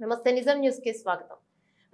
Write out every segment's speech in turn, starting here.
నమస్తే నిజం న్యూస్కి స్వాగతం.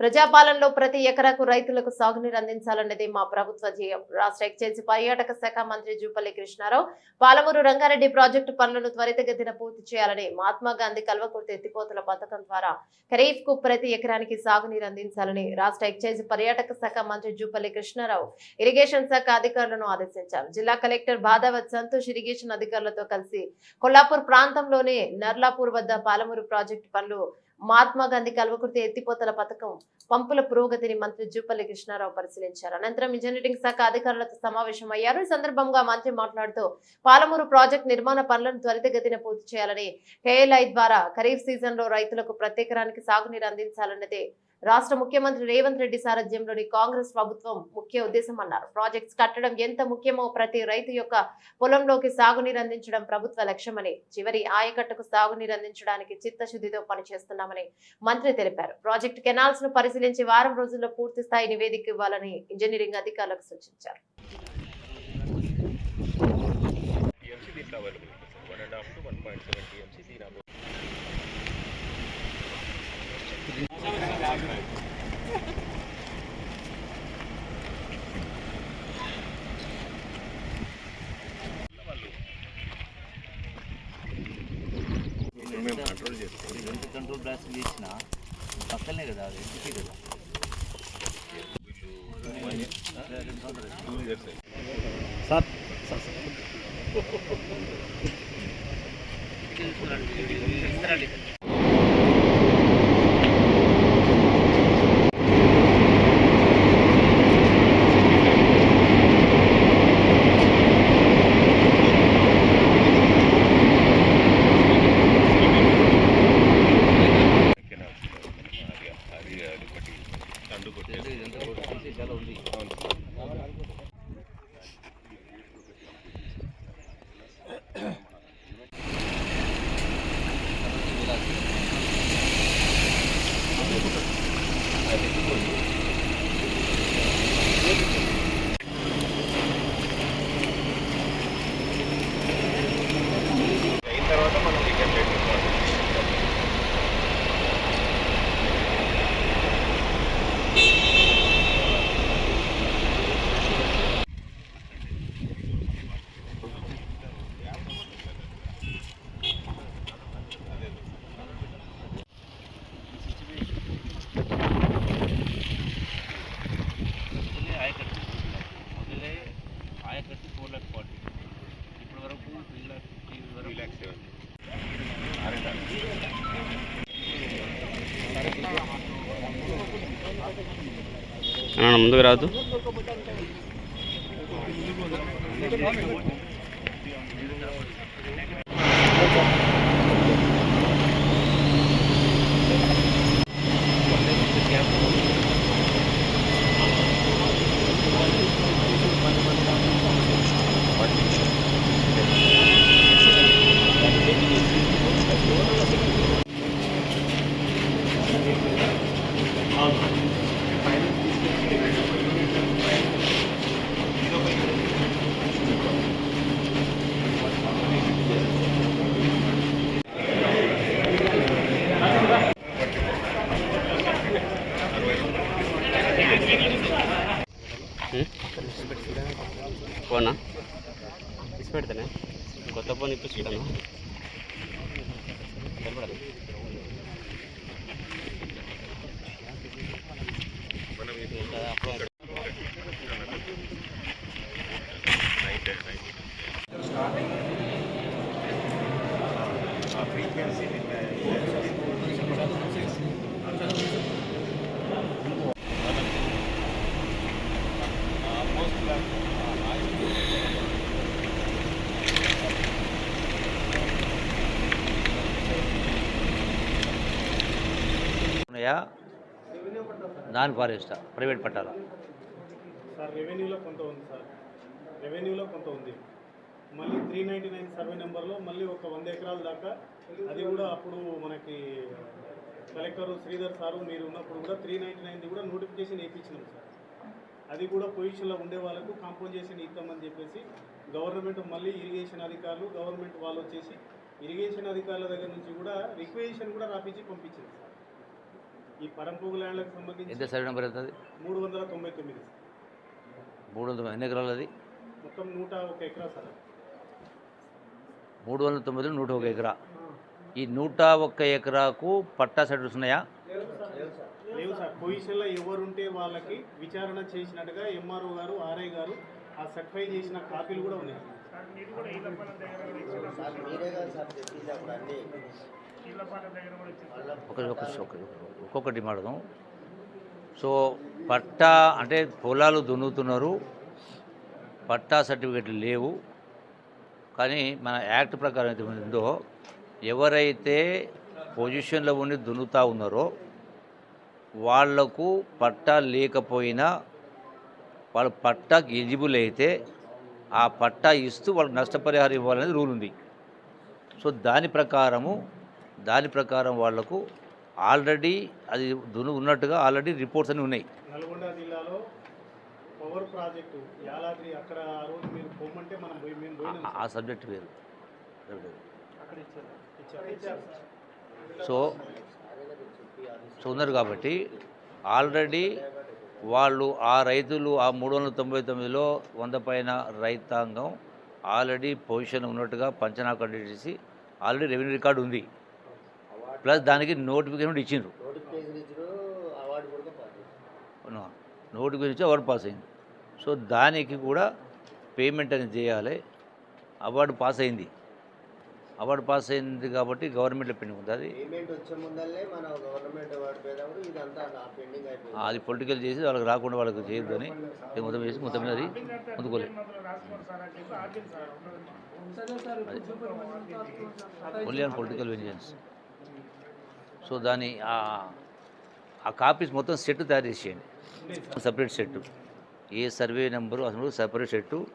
ప్రజాపాలనలో ప్రతి ఎకరాకు రైతులకు సాగునీరు అందించాలన్నది మా ప్రభుత్వ ధ్యేయం. రాష్ట్ర ఎక్సైజ్ పర్యాటక శాఖ మంత్రి జూపల్లి కృష్ణారావు పాలమూరు రంగారెడ్డి ప్రాజెక్టు పనులను త్వరితగతిన పూర్తి చేయాలని మహాత్మా గాంధీ కల్వకుర్తి ఎత్తిపోతల పథకం ద్వారా ఖరీఫ్కు ప్రతి ఎకరానికి సాగునీరు అందించాలని రాష్ట్ర ఎక్సైజ్ పర్యాటక శాఖ మంత్రి జూపల్లి కృష్ణారావు ఇరిగేషన్ శాఖ అధికారులను ఆదేశించారు. జిల్లా కలెక్టర్ బాధావత్ సంతోష్ ఇరిగేషన్ అధికారులతో కలిసి కొల్లాపూర్ ప్రాంతంలోని నర్లాపూర్ వద్ద పాలమూరు ప్రాజెక్టు పనులు మహాత్మా గాంధీ కల్వకుర్తి ఎత్తిపోతల పథకం పంపుల పురోగతిని మంత్రి జూపల్లి కృష్ణారావు పరిశీలించారు. అనంతరం ఇంజనీరింగ్ శాఖ అధికారులతో సమావేశమయ్యారు. ఈ సందర్భంగా మంత్రి మాట్లాడుతూ పాలమూరు ప్రాజెక్టు నిర్మాణ పనులను త్వరితగతిన పూర్తి చేయాలని కేఎల్ఐ ద్వారా ఖరీఫ్ సీజన్లో రైతులకు ప్రత్యేకరానికి సాగునీరు అందించాలన్నదే రాష్ట్ర ముఖ్యమంత్రి రేవంత్ రెడ్డి సారథ్యంలోని కాంగ్రెస్ ప్రభుత్వం ముఖ్య ఉద్దేశం అన్నారు. ప్రాజెక్ట్స్ కట్టడం ఎంత ముఖ్యమో ప్రతి రైతు యొక్క పొలంలోకి సాగునీరు అందించడం ప్రభుత్వ లక్ష్యమని చివరి ఆయకట్టుకు సాగునీరు అందించడానికి చిత్తశుద్ధితో పనిచేస్తున్నామని మంత్రి తెలిపారు. ప్రాజెక్టు కెనాల్స్ను పరిశీలించి వారం రోజుల్లో పూర్తి స్థాయి నివేదిక ఇవ్వాలని ఇంజనీరింగ్ అధికారులకు సూచించారు. One and half to one point seven TMC దీని మేము కంట్రోల్ చేస్తాం ఎంత కంట్రోల్ బ్లాస్ట్ చేసినా పక్కనే కదా అది ఎందుకే కదా సార్ సార్ సార్ కెనాల్స్ అది అది అది ఒకటి తండు కొట్టేసి ఇదంతా కూడా చూసి చాలా ఉంది అవును సార్ అయిన తర్వాత మనం టికెట్ రేట్ మొదలే ఆయకట్టు మొదలే ఆయకట్టు ఫోర్ ల్యాక్ ఫార్టీ ఇప్పటి వరకు త్రీ ల్యాక్ ఫిఫ్టీ వరకు త్రీ ల్యాక్స్ సెవెంటీ అన్న ముందుకు రాదు you ఇచ్చి పెడతానే కొత్త ఫోన్ ఇప్పించుకుంటాను సరిపడదు మనం ఇది ఇంకా అప్పుడు నైట్ నైట్ ఆ ఫ్రీక్వెన్సీ ఉన్నాయా నాన్ ఫారెస్ట్? ప్రైవేట్ పట్టాల? సార్ రెవెన్యూలో కొంత ఉంది సార్. రెవెన్యూలో కొంత ఉంది. మళ్ళీ త్రీ నైంటీ నైన్ సర్వే నెంబర్లో మళ్ళీ ఒక వంద ఎకరాల దాకా అది కూడా అప్పుడు మనకి కలెక్టర్ శ్రీధర్ సారు మీరు ఉన్నప్పుడు కూడా త్రీ నైంటీ నైన్ది కూడా నోటిఫికేషన్ వేయించినాం సార్. అది కూడా పొజిషన్లో ఉండే వాళ్ళకు కాంపోజేషన్ ఇద్దామని చెప్పేసి గవర్నమెంట్ మళ్ళీ ఇరిగేషన్ అధికారులు గవర్నమెంట్ వాళ్ళు వచ్చేసి ఇరిగేషన్ అధికారుల దగ్గర నుంచి కూడా రిక్వెజిషన్ కూడా రాపించి పంపించింది సార్. ఈ పరంపూగు ల్యాండ్లకు సంబంధించి ఎంత సర్వే నెంబర్ ఎంత అది మూడు వందల తొంభై తొమ్మిది. మూడు వందల ఎన్ని ఎకరాలు అది? మొత్తం నూట ఒక ఎకరా సార్. మూడు వందల తొమ్మిది నూట ఒక ఎకరా. ఈ నూట ఒక్క ఎకరాకు పట్టా సర్టిఫికేట్స్ ఉన్నాయా లేవు సార్. పొజిషన్లో ఎవరుంటే వాళ్ళకి విచారణ చేసినట్టుగా ఎంఆర్ఓ గారు ఆర్ఐ గారు ఆ సర్టిఫై చేసిన కాపీలు కూడా ఉన్నాయి. ఒక ఒక ఒక- ఒక్కొక్కటి మాడదాం సో పట్టా అంటే పొలాలు దున్నుతున్నారు. పట్టా సర్టిఫికెట్లు లేవు. కానీ మన యాక్ట్ ప్రకారం అయితే ఉందో ఎవరైతే పొజిషన్లో ఉండి దున్నుతా ఉన్నారో వాళ్ళకు పట్టా లేకపోయినా వాళ్ళ పట్టాకి ఎలిజిబుల్ అయితే ఆ పట్టా ఇస్తూ వాళ్ళకి నష్టపరిహారం ఇవ్వాలనేది రూల్ ఉంది. సో దాని ప్రకారము దాని ప్రకారం వాళ్ళకు ఆల్రెడీ అది దును ఉన్నట్టుగా ఆల్రెడీ రిపోర్ట్స్ అన్నీ ఉన్నాయి. నల్గొండ జిల్లాలో పవర్ ప్రాజెక్టు యాలాద్రి అక్కడ ఆ రోజు మీరు పొమ్మంటే మనం పోయి మేము పోయినాం ఆ- సబ్జెక్ట్ వేరు. అక్కడ ఇచ్చారు. ఇచ్చారు ఇచ్చారు సో సో ఉన్నారు కాబట్టి ఆల్రెడీ వాళ్ళు ఆ రైతులు ఆ మూడు వందల తొంభై తొమ్మిదిలో వంద పైన రైతాంగం ఆల్రెడీ పొజిషన్ ఉన్నట్టుగా పంచనా కండక్ట్ చేసి ఆల్రెడీ రెవెన్యూ రికార్డు ఉంది. ప్లస్ దానికి నోటిఫికేషన్ కూడా ఇచ్చిండ్రు. నోటిఫికేషన్ ఇచ్చి అవార్డు పాస్ అయింది. సో దానికి కూడా పేమెంట్ అనేది చేయాలి. అవార్డు పాస్ అయింది. అవార్డు పాస్ అయింది కాబట్టి గవర్నమెంట్లో పెండింగ్ ఉంది. అది పేమెంట్ వచ్చే ముందల్లే మన గవర్నమెంట్ అవార్డు పోయేటప్పుడు ఇదంతా పెండింగ్ అయిపోయింది. అది పొలిటికల్ చేసి వాళ్ళకి రాకుండా వాళ్ళకి చేయొద్దని ఇది మొత్తం చేసి మొత్తం మీద అది ముందుకోలే. Only on political vengeance so దాని ఆ- కాపీస్ మొత్తం సెట్ తయారు చేసేయండి. సపరేట్ సెట్ ఏ సర్వే నెంబరు అసలు సపరేట్ సెట్టు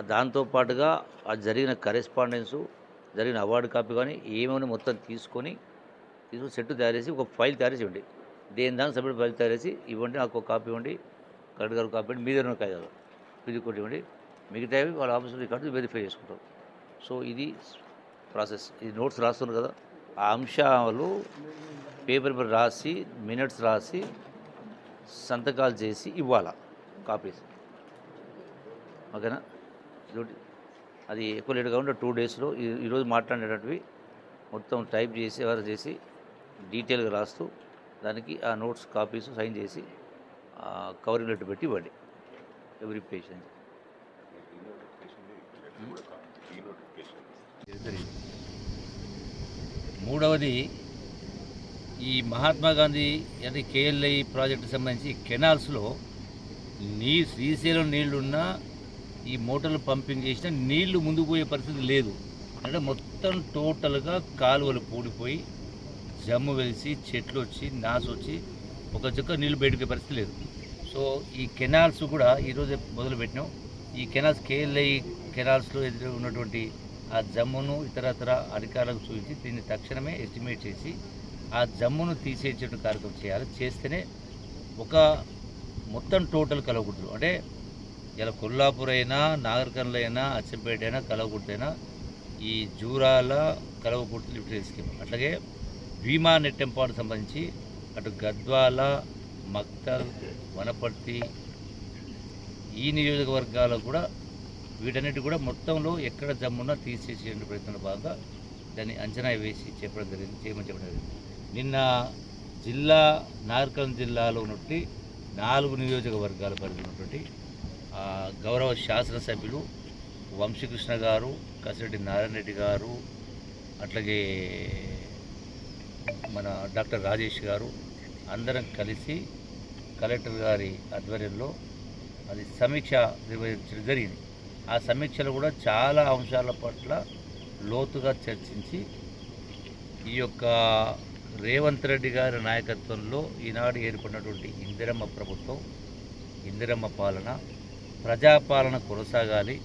దాంతోపాటుగా ఆ జరిగిన కరెస్పాండెన్సు జరిగిన అవార్డు కాపీ కానీ ఏమైనా మొత్తం తీసుకొని తీసుకొని సెట్ తయారు చేసి ఒక ఫైల్ తయారు చేయండి. దేని దానికి సపరేట్ ఫైల్ తయారు చేసి ఇవ్వండి నాకు ఒక కాపీ ఇవ్వండి కరెక్ట్ గారు కాపీ ఇవ్వండి మీ దగ్గర ఉన్న కాగితాలు ఇది ఇవ్వండి. మిగతావి వాళ్ళ ఆఫీసులో రికార్డు వెరిఫై చేసుకుంటాం. సో ఇది ప్రాసెస్ ఇది నోట్స్ రాస్తున్నారు కదా. ఆ అంశాలు పేపర్ మీద రాసి మినిట్స్ రాసి సంతకాలు చేసి ఇవ్వాలా కాపీస్. ఓకేనా? అది ఎక్కువ లేట్గా ఉంటే టూ డేస్లో ఈ- ఈరోజు మాట్లాడేటటువంటివి మొత్తం టైప్ చేసి ఎవరు చేసి డీటెయిల్గా రాస్తూ దానికి ఆ నోట్స్ కాపీస్ సైన్ చేసి కవరింగ్ లెటర్ పెట్టి ఇవ్వండి. Every patient. మూడవది ఈ మహాత్మా గాంధీ అంటే కేఎల్ఐ ప్రాజెక్టు సంబంధించి కెనాల్స్లో నీ శ్రీశైలం నీళ్ళున్నా ఈ మోటార్లు పంపింగ్ చేసిన నీళ్ళు ముందుకు పోయే పరిస్థితి లేదు. అంటే మొత్తం టోటల్గా కాలువలు పూడిపోయి జమ్ము వెలిసి చెట్లు వచ్చి నాసు వచ్చి ఒక చుక్క నీళ్ళు బయటకే పరిస్థితి లేదు. సో ఈ కెనాల్స్ కూడా ఈరోజు మొదలుపెట్టినాం. ఈ కెనాల్స్ కేఎల్ఐ కెనాల్స్లో ఎదురు ఉన్నటువంటి ఆ జమ్మును ఇతరతర అధికారులకు చూసి దీన్ని తక్షణమే ఎస్టిమేట్ చేసి ఆ జమ్మును తీసేసేటువంటి కార్యక్రమం చేయాలి. చేస్తేనే ఒక మొత్తం టోటల్ కలవకూడదు. అంటే ఇలా కొల్లాపూర్ అయినా నాగర్కర్నూలు అయినా అచ్చంపేట అయినా కలవకూడదైనా అయినా ఈ జూరాల కలవకూడదు లిఫ్ట్ స్కీమ్. అట్లాగే భీమా నెట్టెంపాడు సంబంధించి అటు గద్వాల మక్తల్ వనపర్తి ఈ నియోజకవర్గాలకు కూడా వీటన్నిటి కూడా మొత్తంలో ఎక్కడ జమ్మున్నా తీసేసే ప్రయత్నంలో భాగంగా దాన్ని అంచనా వేసి చెప్పడం జరిగింది చేయమని చెప్పడం జరిగింది. నిన్న జిల్లా నార్కల్ జిల్లాలో ఉన్నటువంటి నాలుగు నియోజకవర్గాల పరిధి ఉన్నటువంటి గౌరవ శాసనసభ్యులు వంశీకృష్ణ గారు కసిరెడ్డి నారాయణ రెడ్డి గారు అట్లాగే మన డాక్టర్ రాజేష్ గారు అందరం కలిసి కలెక్టర్ గారి ఆధ్వర్యంలో అది సమీక్ష నిర్వహించడం జరిగింది. ఆ సమీక్షలు కూడా చాలా అంశాల పట్ల లోతుగా చర్చించి ఈ యొక్క రేవంత్ రెడ్డి గారి నాయకత్వంలో ఈనాడు ఏర్పడినటువంటి ఇందిరమ్మ ప్రభుత్వం ఇందిరమ్మ పాలన ప్రజాపాలన కొనసాగాలి.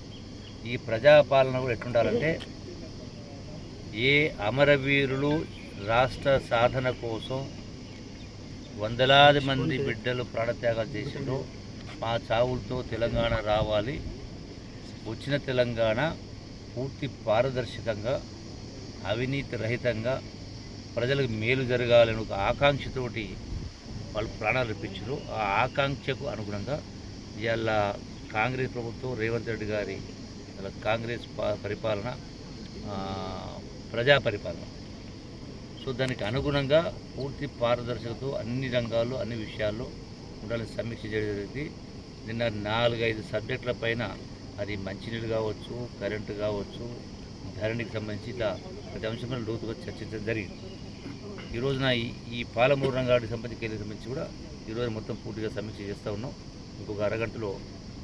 ఈ ప్రజాపాలన కూడా ఎట్లుండాలంటే ఏ అమరవీరులు రాష్ట్ర సాధన కోసం వందలాది మంది బిడ్డలు ప్రాణత్యాగాలు చేసిండ్రో మా చావులతో తెలంగాణ రావాలి. వచ్చిన తెలంగాణ పూర్తి పారదర్శకంగా అవినీతి రహితంగా ప్రజలకు మేలు జరగాలని ఒక ఆకాంక్షతోటి వాళ్ళు ప్రాణాలు ఇప్పించారు ఆ ఆకాంక్షకు అనుగుణంగా ఇవాళ కాంగ్రెస్ ప్రభుత్వం రేవంత్ రెడ్డి గారి కాంగ్రెస్ ప- పరిపాలన ప్రజా పరిపాలన. సో దానికి అనుగుణంగా పూర్తి పారదర్శకతో అన్ని రంగాల్లో అన్ని విషయాల్లో ఉండాలని సమీక్ష చేయడం జరిగింది. నిన్న నాలుగైదు సబ్జెక్టుల పైన అది మంచినీళ్ళు కావచ్చు కరెంటు కావచ్చు ధరణికి సంబంధించి ఇట్లా ప్రతి అంశంలో లోతుగా చర్చించడం జరిగింది. ఈ రోజున ఈ ఈ పాలమూరు రంగాడికి సంబంధించి కేంద్రం సంబంధించి కూడా ఈరోజు మొత్తం పూర్తిగా సమీక్ష చేస్తూ ఉన్నాం. ఇంకొక అరగంటలో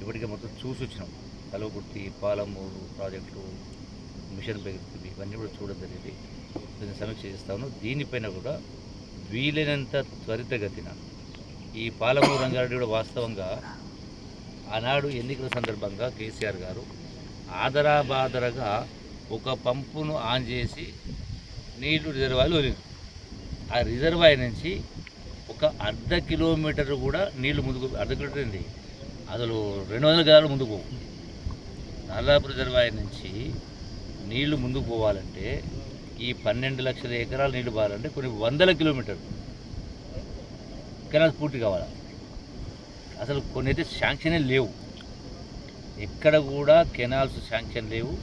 ఇప్పటికే మొత్తం చూసి వచ్చినాం. కలవకుర్తి పాలమూరు ప్రాజెక్టు మిషన్ ప్రగతి ఇవన్నీ కూడా చూడడం జరిగింది. దీన్ని సమీక్ష చేస్తూ ఉన్నాం. దీనిపైన కూడా వీలైనంత త్వరితగతిన ఈ పాలమూరు రంగారెడ్డి కూడా వాస్తవంగా ఆనాడు ఎన్నికల సందర్భంగా కేసీఆర్ గారు ఆదరాబాదరగా ఒక పంపును ఆన్ చేసి నీళ్ళు రిజర్వాయర్లు వదిలింది ఆ రిజర్వాయర్ నుంచి ఒక అర్ధ కిలోమీటర్ కూడా నీళ్ళు ముందుకు అర్ధ కిలోమీటర్ ఉంది అసలు రెండు వందల గదాలు ముందుకు పోవు. నల్లాపు రిజర్వాయర్ నుంచి నీళ్ళు ముందుకు పోవాలంటే ఈ పన్నెండు లక్షల ఎకరాల నీళ్ళు పోవాలంటే కొన్ని వందల కిలోమీటర్లు. కెనాల్స్ పూర్తి కావాలి? అసలు కొన్ని అయితే శాంక్షనే లేవు. ఎక్కడ కూడా కెనాల్స్ శాంక్షన్ లేవు.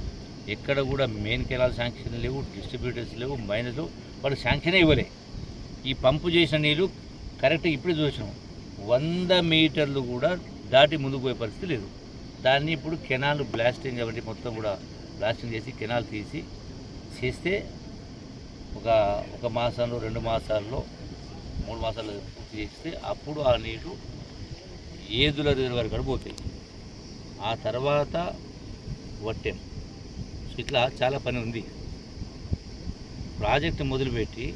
ఎక్కడ కూడా మెయిన్ కెనాల్ శాంక్షన్ లేవు. డిస్ట్రిబ్యూటర్స్ లేవు. మైనర్స్ వాళ్ళు శాంక్షనే ఇవ్వలే. ఈ పంపు చేసిన నీళ్ళు కరెక్ట్గా ఇప్పుడే చూసినాం. వంద మీటర్లు కూడా దాటి ముందుకు పోయే పరిస్థితి లేదు. దాన్ని ఇప్పుడు కెనాల్ బ్లాస్టింగ్ కాబట్టి మొత్తం కూడా బ్లాస్టింగ్ చేసి కెనాల్ తీసి చేస్తే ఒక ఒక మాసంలో రెండు మాసాల్లో మూడు మాసాలు పూర్తి చేస్తే అప్పుడు ఆ నీళ్ళు ఏదుల రిజర్వాయర్ కాడ పోతాయి. ఆ తర్వాత వట్టెం. సో ఇట్లా చాలా పని ఉంది. ప్రాజెక్ట్ మొదలుపెట్టి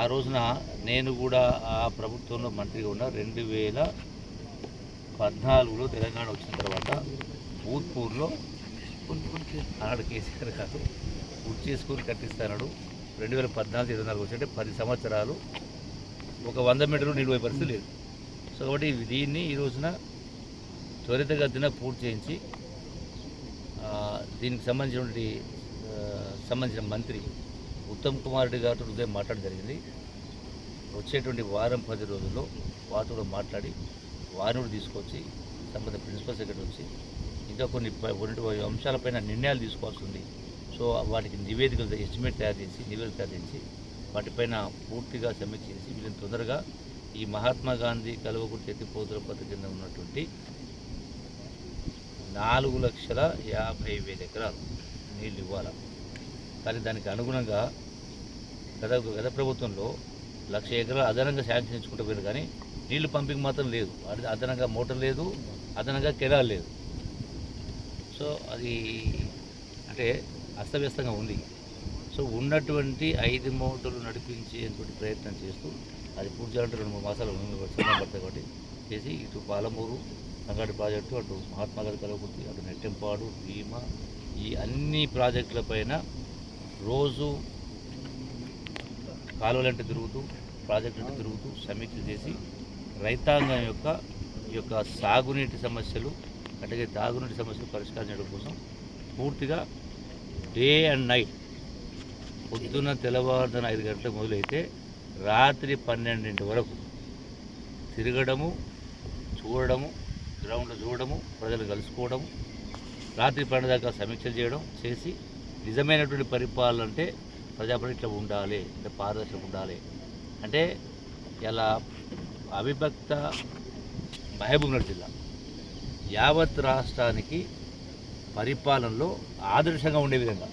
ఆ రోజున నేను కూడా ఆ ప్రభుత్వంలో మంత్రిగా ఉన్న రెండు వేల పద్నాలుగులో తెలంగాణ వచ్చిన తర్వాత భూత్పూర్లో ఆనాడు కేసీఆర్ కాదు పూర్తి స్కూల్ కట్టిస్తాడు రెండు వేల పద్నాలుగు ఇరవై నాలుగు వచ్చి అంటే పది సంవత్సరాలు ఒక వంద మీటర్లు నిలువే పరిస్థితి లేదు. సో కాబట్టి దీన్ని ఈ రోజున త్వరితగతిన పూర్తి చేయించి దీనికి సంబంధించినటువంటి సంబంధించిన మంత్రి ఉత్తమ్ కుమార్ రెడ్డి గారితో ఉదయం మాట్లాడడం జరిగింది. వచ్చేటువంటి వారం పది రోజుల్లో వారితో కూడా మాట్లాడి వారిని కూడా తీసుకొచ్చి సంబంధ ప్రిన్సిపల్ సెక్రటరీ వచ్చి ఇంకా కొన్ని ప- కొన్ని అంశాలపైన నిర్ణయాలు తీసుకోవాల్సి ఉంది. సో వాటికి నివేదికలు ఎస్టిమేట్ తయారు చేసి నివేదిక తయారు చేసి వాటిపైన పూర్తిగా సమీక్ష చేసి వీళ్ళని తొందరగా ఈ మహాత్మా గాంధీ కలువకుర్తి ఎత్తిపోతుల పథకం కింద ఉన్నటువంటి నాలుగు లక్షల యాభై వేల ఎకరాలు నీళ్ళు ఇవ్వాలి? కానీ దానికి అనుగుణంగా గత గత ప్రభుత్వంలో లక్ష ఎకరాలు అదనంగా శాంక్షన్ ఇచ్చుకుంటూ పోయారు కానీ నీళ్ళు పంపింగ్ మాత్రం లేదు. అది అదనంగా మోటార్ లేదు అదనంగా కెనాల్ లేదు. సో అది అంటే అస్తవ్యస్తంగా ఉంది. సో ఉన్నటువంటి ఐదు మోటార్లు నడిపించేటువంటి ప్రయత్నం చేస్తూ అది పూర్తి చేయాలంటే రెండు మూడు మాసాలు సమయం పడతాయి కాబట్టి చేసి ఇటు పాలమూరు రంగాడి ప్రాజెక్టు అటు మహాత్మా గాంధీ కలవకుర్తి అటు నెట్టెంపాడు భీమా ఈ అన్ని ప్రాజెక్టులపైన రోజు కాలువలంటే తిరుగుతూ ప్రాజెక్టులంటే తిరుగుతూ సమీక్ష చేసి రైతాంగం యొక్క ఈ యొక్క సాగునీటి సమస్యలు అలాగే తాగునీటి సమస్యలు పరిష్కారం చేయడం కోసం పూర్తిగా డే అండ్ నైట్ పొద్దున్న తెల్లవారుదన ఐదు గంటలకు మొదలైతే రాత్రి పన్నెండింటి వరకు తిరగడము చూడడము గ్రౌండ్లో చూడడము ప్రజలు కలుసుకోవడము రాత్రి పన్నెండు దాకా సమీక్షలు చేయడం చేసి నిజమైనటువంటి పరిపాలన అంటే ప్రజాపతి ఉండాలి అంటే పారదర్శకం ఉండాలి. అంటే ఇలా అవిభక్త మహబూబ్నగర్ జిల్లా యావత్ రాష్ట్రానికి పరిపాలనలో ఆదర్శంగా ఉండే విధంగా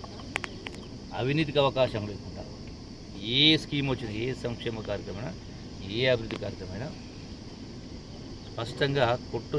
అవినీతికి అవకాశం లేదు. ఏ స్కీమ్ వచ్చినా ఏ సంక్షేమ కార్యక్రమైనా ఏ అభివృద్ధి కార్యక్రమైనా స్పష్టంగా కొట్టు